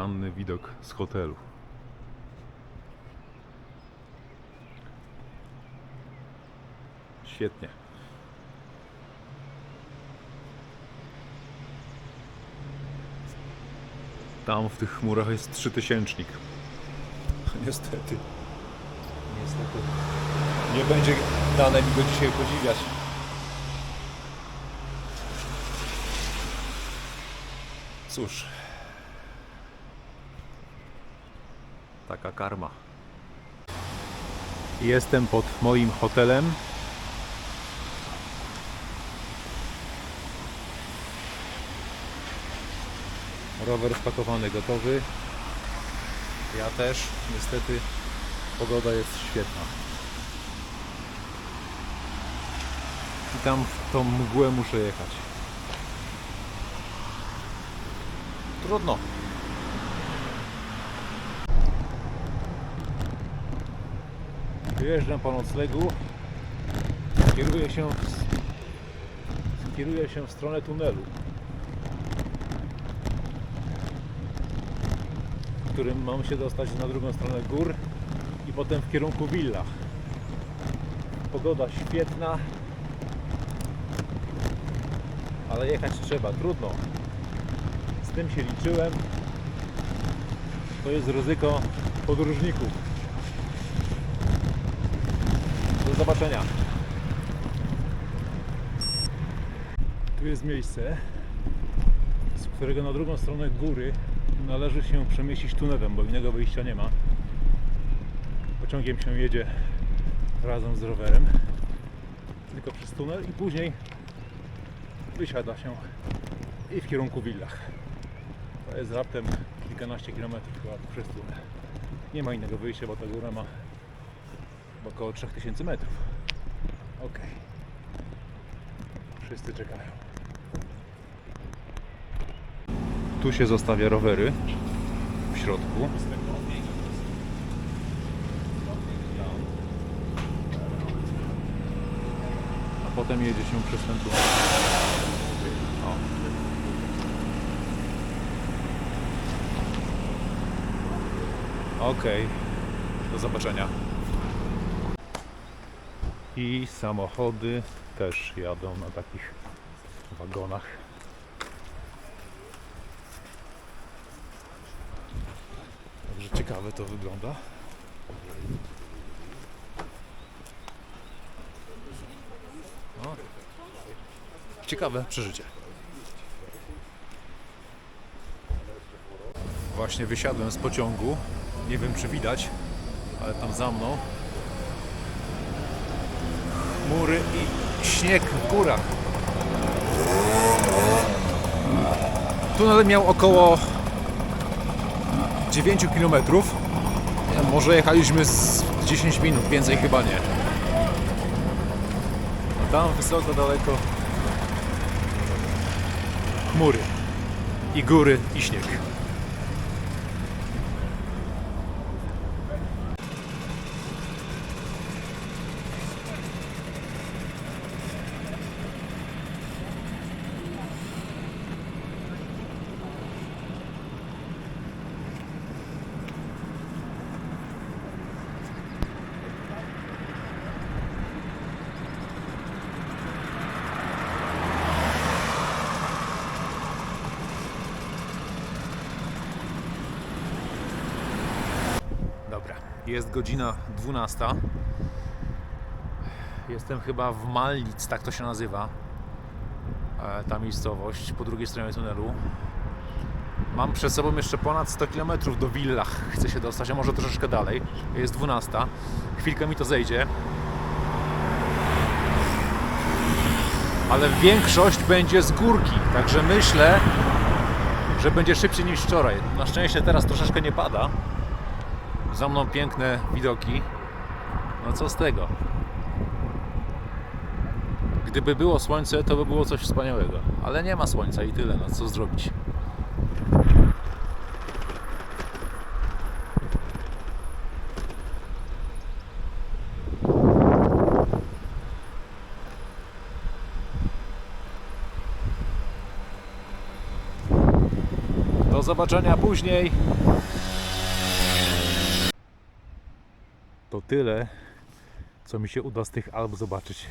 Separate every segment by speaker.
Speaker 1: poranny widok z hotelu. Świetnie. Tam w tych chmurach jest trzytysięcznik. Niestety. Niestety. Nie będzie dane mi go dzisiaj podziwiać. Cóż. Taka karma. Jestem pod moim hotelem. Rower spakowany, gotowy. Ja też. Niestety pogoda jest świetna. I tam w tą mgłę muszę jechać. Trudno. Wyjeżdżam po noclegu. Kieruję się w, kieruję się w stronę tunelu. którym mam się dostać na drugą stronę gór i potem w kierunku Villa. Pogoda świetna, ale jechać trzeba, trudno. Z tym się liczyłem. To jest ryzyko podróżników. Do zobaczenia. Tu jest miejsce, z którego na drugą stronę góry należy się przemieścić tunelem, bo innego wyjścia nie ma. Pociągiem się jedzie razem z rowerem, tylko przez tunel i później wysiada się i w kierunku Villach. To jest raptem kilkanaście kilometrów przez tunel. Nie ma innego wyjścia, bo ta góra ma około 3000 metrów. Ok. Wszyscy czekają. Tu się zostawia rowery w środku. A potem jedzie się przez ten tunel. Okej. Do zobaczenia. I samochody też jadą na takich wagonach. Także ciekawe to wygląda. O. Ciekawe przeżycie. Właśnie wysiadłem z pociągu. Nie wiem czy widać, ale tam za mną chmury i śnieg w górach. Tunel miał około 9 km. Może jechaliśmy z 10 minut, więcej chyba nie. Tam wysoko, daleko chmury i góry i śnieg. Dobra, jest godzina 12. Jestem chyba w Malnic, tak to się nazywa. e, Ta miejscowość po drugiej stronie tunelu. Mam przed sobą jeszcze ponad 100 km do Villach. Chcę się dostać, a może troszeczkę dalej. Jest 12. Chwilkę mi to zejdzie. Ale większość będzie z górki, także myślę, że będzie szybciej niż wczoraj. Na szczęście teraz troszeczkę nie pada. Za mną piękne widoki. No co z tego? Gdyby było słońce, to by było coś wspaniałego. Ale nie ma słońca i tyle, no co zrobić? Do zobaczenia później. Tyle, co mi się uda z tych Alp zobaczyć.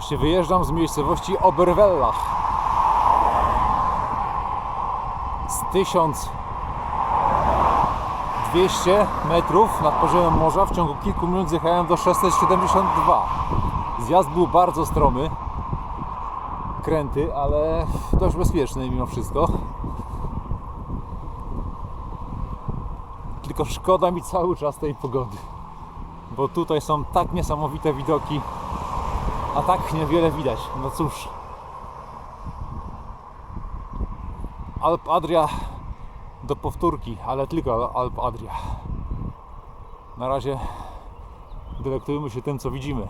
Speaker 1: Właśnie wyjeżdżam z miejscowości Oberwellach. Z 1200 metrów nad poziomem morza w ciągu kilku minut zjechałem do 672. Zjazd był bardzo stromy. Kręty, ale dość bezpieczny mimo wszystko. Tylko szkoda mi cały czas tej pogody. Bo tutaj są tak niesamowite widoki a tak niewiele widać. No cóż. Alp Adria do powtórki, ale tylko Alp Adria. Na razie delektujemy się tym, co widzimy.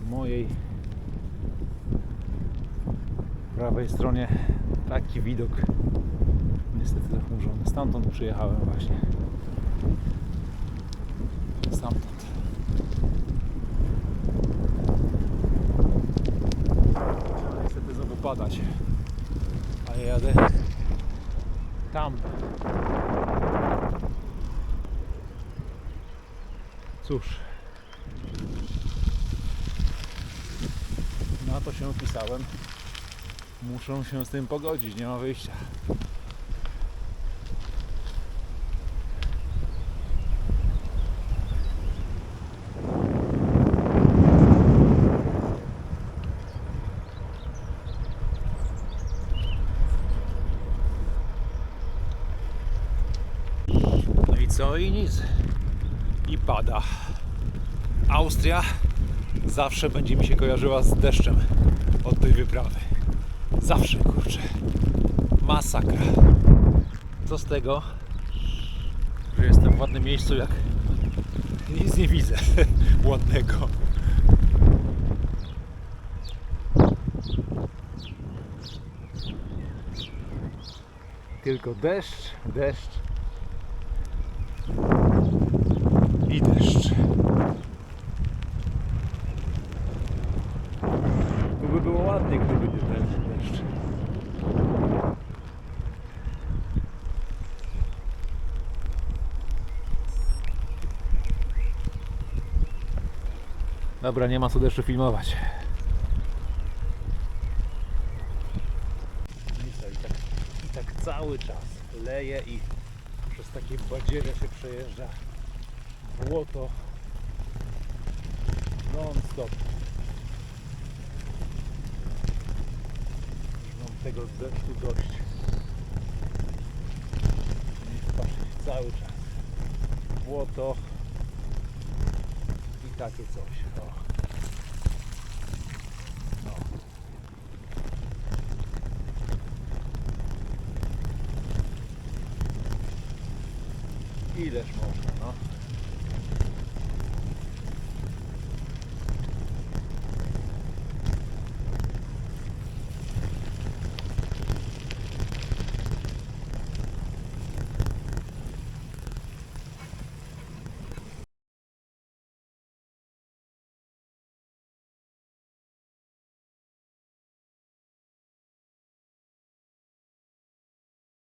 Speaker 1: W mojej prawej stronie taki widok niestety zachmurzony. Stamtąd przyjechałem właśnie. Stamtąd. Niestety znowu padać. A ja jadę tam. Cóż. Na to się pisałem. Muszą się z tym pogodzić, nie ma wyjścia. No? I nic. I pada. Austria zawsze będzie mi się kojarzyła z deszczem od tej wyprawy. Zawsze, kurczę. Masakra. Co z tego, że jestem w ładnym miejscu, jak nic nie widzę ładnego. Tylko deszcz, deszcz i deszcz. Dobra, nie ma co deszczu filmować. I tak, i tak, cały czas leje i przez takie badziewie się przejeżdża błoto non stop. Już mam tego deszczu dość. I cały czas błoto takie coś. O. No. Ileż można, no.